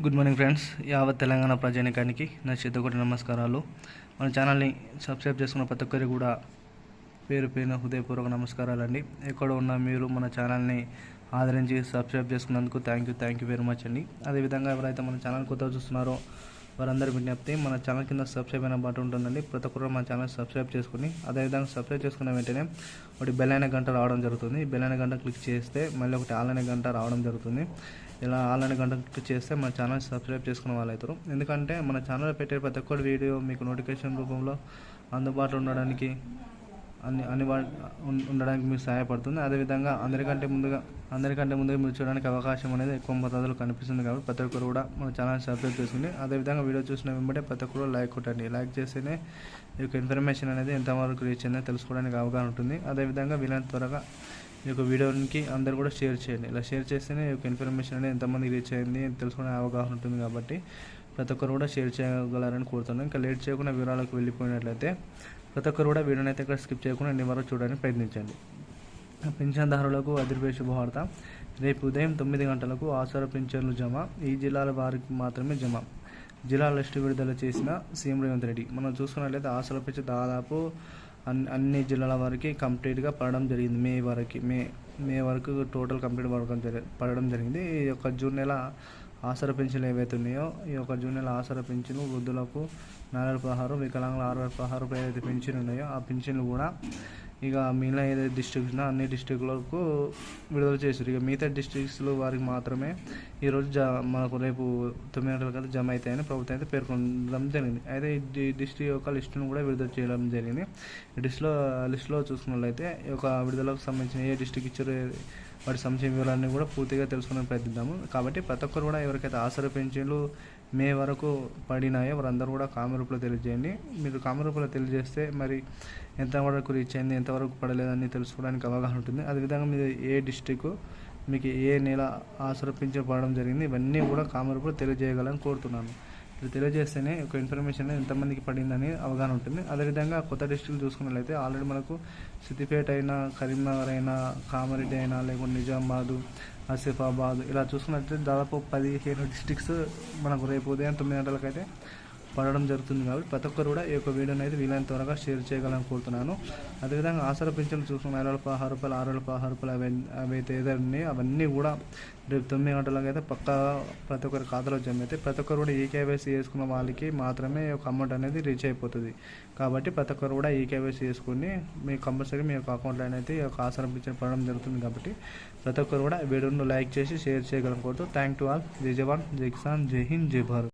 Good morning friends యావత్ తెలంగాణ ప్రజానికానికి నా చిత్తకొట్టి నమస్కారాలు. మన ఛానల్ని సబ్స్క్రైబ్ చేసుకున్న ప్రతి ఒక్కరికి కూడా పేరు పేరున హృదయపూర్వక నమస్కారాలు అండి ఎక్కడ ఉన్నా మీరు మన ఛానల్ని ఆదరించి సబ్స్క్రైబ్ చేసుకున్నందుకు thank you thank you very much అండి. అదేవిధంగా ఎవరైతే మన ఛానల్ కొత్త చూస్తున్నారో వారందరి విజ్ఞప్తి మన ఛానల్ కింద సబ్స్క్రైబ్ అయిన బటన్ ఉంటుందండి. ప్రతి ఒక్కరు మన ఛానల్ సబ్స్క్రైబ్ చేసుకుని అదేవిధంగా సబ్స్క్రైబ్ చేసుకున్న వెంటనే ఒకటి బెల్ అయిన గంట రావడం జరుగుతుంది. బెల్ అయిన గంట క్లిక్ చేస్తే మళ్ళీ ఒకటి ఆల్ అయిన గంట రావడం జరుగుతుంది. ఇలా ఆల్ అయిన గంట క్లిక్ చేస్తే మన ఛానల్ సబ్స్క్రైబ్ చేసుకున్న వాళ్ళు అవుతారు ఎందుకంటే మన ఛానల్ పెట్టే ప్రతి ఒక్కటి వీడియో మీకు నోటిఫికేషన్ రూపంలో అందుబాటులో ఉండడానికి అన్ని అన్ని ఉండడానికి మీకు సహాయపడుతుంది. అదేవిధంగా అందరికంటే ముందుగా అందరికంటే ముందుగా మీరు చూడడానికి అవకాశం అనేది ఎక్కువ మొత్తాదులు కనిపిస్తుంది కాబట్టి ప్రతి ఒక్కరు కూడా మన ఛానల్ సబ్స్క్రైబ్ చేసుకుని అదేవిధంగా వీడియో చూసిన వెంబడే ప్రతి ఒక్కరు లైక్ కొట్టండి. లైక్ చేస్తేనే ఈ యొక్క ఇన్ఫర్మేషన్ అనేది ఎంతవరకు రీచ్ అయిందో తెలుసుకోవడానికి అవగాహన ఉంటుంది. అదేవిధంగా వీలైనంత త్వరగా ఈ యొక్క వీడియోకి అందరు కూడా షేర్ చేయండి. ఇలా షేర్ చేస్తేనే ఈ యొక్క ఇన్ఫర్మేషన్ అనేది ఎంతమందికి రీచ్ అయింది తెలుసుకునే అవగాహన ఉంటుంది కాబట్టి ప్రతి ఒక్కరు కూడా షేర్ చేయగలరని కోరుతున్నాను ఇంకా లేట్ చేయకుండా వివరాలకు వెళ్ళిపోయినట్లయితే ప్రతి ఒక్కరు కూడా వీడియోని అయితే ఇక్కడ స్కిప్ చేయకుండా ఎన్ని వరకు చూడడానికి ప్రయత్నించండి. పింఛన్దారులకు అదిరిపోయే శుభవార్త. రేపు ఉదయం తొమ్మిది గంటలకు ఆసర పింఛన్లు జమ. ఈ జిల్లాల వారికి మాత్రమే జమ. జిల్లా లిస్టు విడుదల చేసిన సీఎం రేవంత్ రెడ్డి. మనం చూసుకున్నట్లయితే ఆసర పింఛన్ దాదాపు అన్ని అన్ని జిల్లాల వారికి కంప్లీట్గా పడడం జరిగింది. మే వరకు మే మే వరకు టోటల్ కంప్లీట్ పడడం జరిగి పడడం జరిగింది. ఈ యొక్క జూన్ నెల ఆసర పెన్షన్లు ఏవైతే ఉన్నాయో ఈ యొక్క జూనియర్ ఆసర పెన్షన్ వృద్ధులకు నాలుగు పదహారు వికలాంగుల ఆరు పదహారు రూపాయలు ఏదైతే పెన్షన్ ఉన్నాయో ఆ పెన్షన్లు కూడా ఇక మిగిలిన ఏదైతే డిస్ట్రిక్ట్స్ అన్ని డిస్ట్రిక్ట్లకు విడుదల చేశారు ఇక మిగతా డిస్ట్రిక్ట్స్లో వారికి మాత్రమే ఈరోజు జ మనకు రేపు తొమ్మిది గంటల కదా జమ అవుతాయని ప్రభుత్వం అయితే పేర్కొనడం జరిగింది. అయితే ఈ డిస్ట్రిక్ట్ యొక్క లిస్టును కూడా విడుదల చేయడం జరిగింది. ఈ లిస్టులో లిస్టులో చూసుకున్నట్లయితే ఈ యొక్క విడుదలకు సంబంధించిన ఏ డిస్ట్రిక్ట్ ఇచ్చారో వాటి సంక్షేమ వివరాలన్నీ కూడా పూర్తిగా తెలుసుకునే ప్రయత్నిద్దాము. కాబట్టి ప్రతి ఒక్కరు కూడా ఎవరికైతే ఆసర పెన్షన్లు మే వరకు పడినాయో వారందరూ కూడా కామెంట్ రూపంలో తెలియజేయండి. మీరు కామెంట్ రూపంలో తెలియజేస్తే మరి ఎంతవరకు రీచ్ అయింది ఎంతవరకు పడలేదని తెలుసుకోవడానికి అవగాహన ఉంటుంది. అదేవిధంగా మీరు ఏ డిస్టిక్ మీకు ఏ నెల ఆసర జరిగింది ఇవన్నీ కూడా కామెంట్ రూపంలో తెలియజేయగలని కోరుతున్నాను. ఇది తెలియజేస్తేనే ఒక ఇన్ఫర్మేషన్ ఎంతమందికి పడిందని అవగాహన ఉంటుంది. అదేవిధంగా కొత్త డిస్ట్రిక్ట్ చూసుకున్నట్లయితే ఆల్రెడీ మనకు సిద్దిపేట అయినా కరీంనగర్ అయినా కామారెడ్డి అయినా లేకుంటే నిజామాబాద్ ఆసిఫాబాద్ ఇలా చూసుకున్నట్లయితే దాదాపు పదిహేను డిస్టిక్స్ మనకు రేపు ఉదయం తొమ్మిది గంటలకైతే పడడం జరుగుతుంది కాబట్టి ప్రతి ఒక్కరు కూడా ఈ యొక్క వీడియోని అయితే వీలైనంత త్వరగా షేర్ చేయగలని కోరుతున్నాను. అదేవిధంగా ఆసర పింఛన్లు చూసుకున్న ఐదు వేల పదహారు రూపాయలు ఆరు వేల పదహారు రూపాయలు అవి అవి అయితే ఏదైనా అవన్నీ కూడా రేపు తొమ్మిది గంటలకు అయితే పక్కా ప్రతి ఒక్కరి ఖాతాలో జమ అయితే ప్రతి ఒక్కరు కూడా ఈ కేవైసీ చేసుకున్న వాళ్ళకి మాత్రమే ఈ యొక్క అమౌంట్ అనేది రీచ్ అయిపోతుంది. కాబట్టి ప్రతి ఒక్కరు కూడా ఈ కేవైసీ చేసుకుని మీ కంపల్సరీ మీ యొక్క అకౌంట్లో అయితే ఈ యొక్క ఆసర పింఛన్ పడడం జరుగుతుంది కాబట్టి ప్రతి ఒక్కరు కూడా వీడియోను లైక్ చేసి షేర్ చేయగలని కోరుతూ థ్యాంక్ టు ఆల్. జై జవాన్ జై కిసాన్ జై హింద్ జై భారత్.